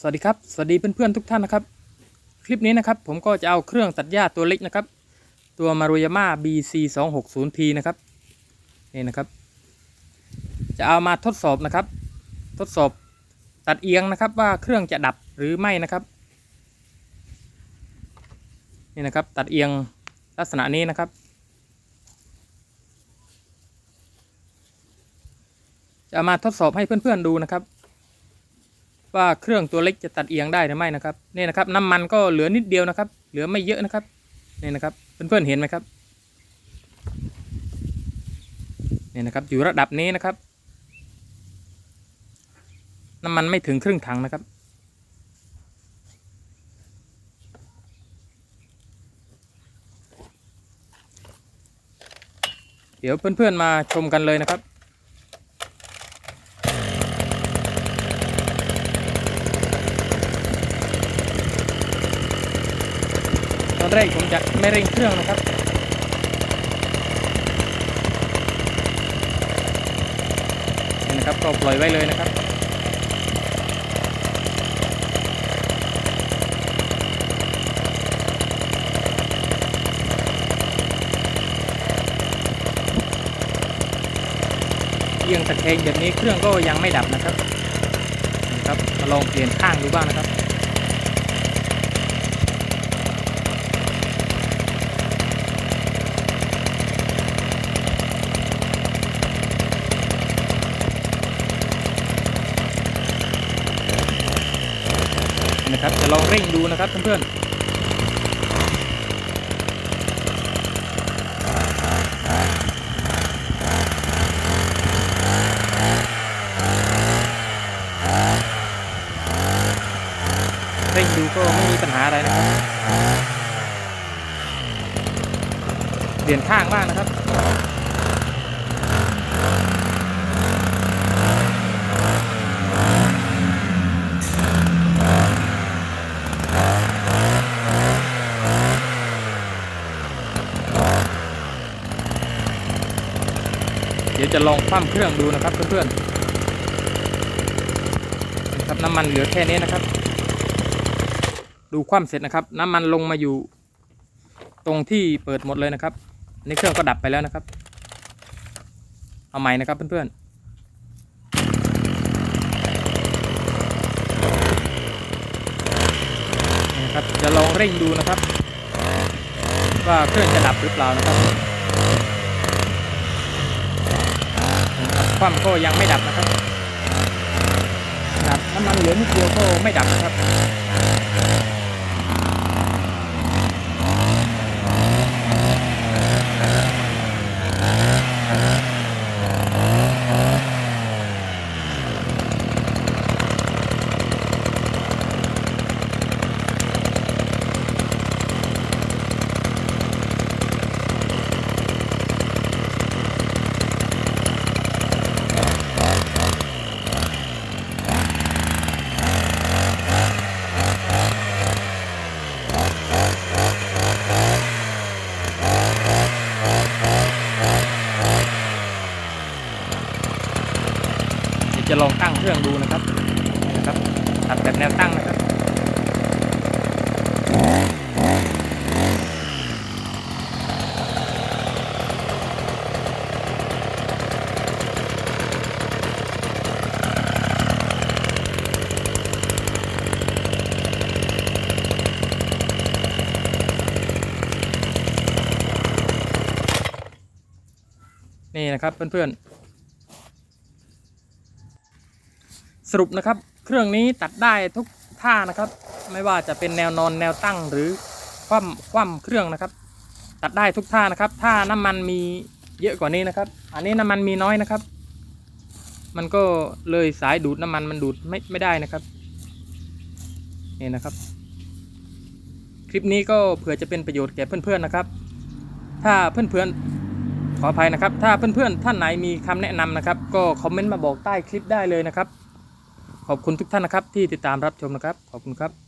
สวัสดีครับ สวัสดีเพื่อนๆทุกท่านนะครับ คลิปนี้นะครับผมก็จะเอาเครื่องตัดหญ้าตัวเล็กนะครับ ตัวมารุยาม่า BC 2 6 0 T นะครับนี่นะครับ จะเอามาทดสอบนะครับ ทดสอบตัดเอียงนะครับว่าเครื่องจะดับหรือไม่นะครับนี่นะครับตัดเอียงลักษณะนี้นะครับ จะเอามาทดสอบให้เพื่อนๆดูนะครับ ว่าเครื่องตัวเล็กจะตัดเอียงได้หรือไม่นะครับนี่นะครับน้ำมันก็เหลือนิดเดียวนะครับ เหลือไม่เยอะนะครับนี่นะครับเพื่อนๆเห็นไหมครับนี่นะครับอยู่ระดับนี้นะครับ น้ำมันไม่ถึงครึ่งถังนะครับเดี๋ยวเพื่อนๆมาชมกันเลยนะครับ อนแรกผมจะไม่เร่งเครื่องนะครับนี่นะครับก็ปล่อยไว้เลยนะครับ เอียงตะแคงแบบนี้เครื่องก็ยังไม่ดับนะครับนะครับมาลองเปลี่ยนข้างดูบ้างนะครับ นะครับจะลองเร่งดูนะครับเพื่อนๆเร่งดูก็ไม่มีปัญหาอะไรนะครับ เปลี่ยนข้างบ้างนะครับ เดี๋ยวจะลองคว่ำเครื่องดูนะครับเพื่อนๆนะครับน้ำมันเหลือแค่นี้นะครับ ดูคว่ำเสร็จนะครับ น้ำมันลงมาอยู่ ตรงที่เปิดหมดเลยนะครับอันนี้เครื่องก็ดับไปแล้วนะครับ เอาใหม่นะครับเพื่อนๆครับจะลองเร่งดูนะครับ ว่าเครื่องจะดับหรือเปล่านะครับ ความก็ยังไม่ดับนะครับดับน้ำมันเหลือนิดเดียวก็ไม่ดับนะครับ เครื่องดูนะครับนะครับตัดแบบแนวตั้งนะครับนี่นะครับเพื่อนๆ สรุปนะครับ เครื่องนี้ตัดได้ทุกท่านะครับ ไม่ว่าจะเป็นแนวนอนแนวตั้งหรือคว่ำคว่ำเครื่องนะครับ ตัดได้ทุกท่านะครับ ถ้าน้ำมันมีเยอะกว่านี้นะครับ อันนี้น้ำมันมีน้อยนะครับ มันก็เลยสายดูดน้ำมันมันดูดไม่ไม่ได้นะครับนี่นะครับ คลิปนี้ก็เผื่อจะเป็นประโยชน์แก่เพื่อนๆนะครับ ถ้าเพื่อนๆขออภัยนะครับ ถ้าเพื่อนๆท่านไหนมีคำแนะนำนะครับ ก็คอมเมนต์มาบอกใต้คลิปได้เลยนะครับ ขอบคุณทุกท่านนะครับที่ติดตามรับชมนะครับ ขอบคุณครับ